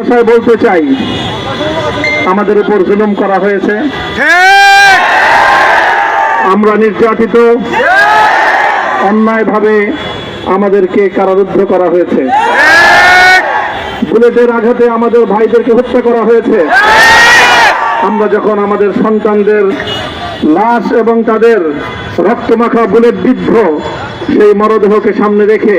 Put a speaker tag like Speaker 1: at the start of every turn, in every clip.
Speaker 1: ভাষায় বলতে চাই, আমাদের উপর জুলুম করা হয়েছে। আমরা নির্যাতিত। অন্যায়ভাবে আমাদেরকে কারারুদ্ধ করা হয়েছে। বুলেটের আঘাতে আমাদের ভাইদেরকে হত্যা করা হয়েছে। আমরা যখন আমাদের সন্তানদের লাশ এবং তাদের রক্তমাখা বুলেট বিদ্ধ সেই মরদেহকে সামনে রেখে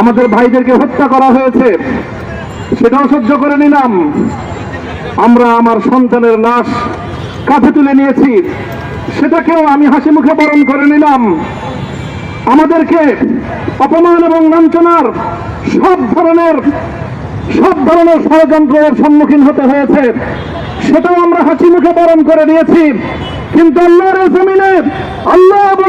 Speaker 1: আমাদের ভাইদেরকে হত্যা করা হয়েছে, সেটাও সহ্য করে নিলাম। আমরা আমার সন্তানের লাশ কাঁধে তুলে নিয়েছি, সেটাকেও আমি হাসি মুখে বরণ করে নিলাম। আমাদেরকে অপমান এবং লাঞ্ছনার সব ধরনের সব ধরনের ষড়যন্ত্রের সম্মুখীন হতে হয়েছে, সেটাও আমরা হাসি মুখে বরণ করে নিয়েছি। কিন্তু আল্লাহর জমিনে আল্লাহ এবং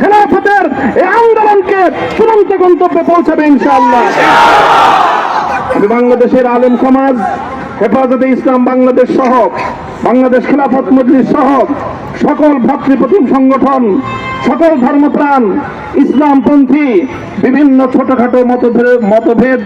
Speaker 1: খেলাফতের এই আন্দোলনকে চূড়ান্ত গন্তব্যে পৌঁছাবে ইনশাআল্লাহ। আমি বাংলাদেশের আলেম সমাজ, হেফাজতে ইসলাম বাংলাদেশ সহ, বাংলাদেশ খেলাফত মজলিস সহ সকল ভাতৃপ্রতিম সংগঠন, সকল ধর্মপ্রাণ, ইসলামপন্থী, বিভিন্ন ছোটখাটো মতভেদ মতভেদ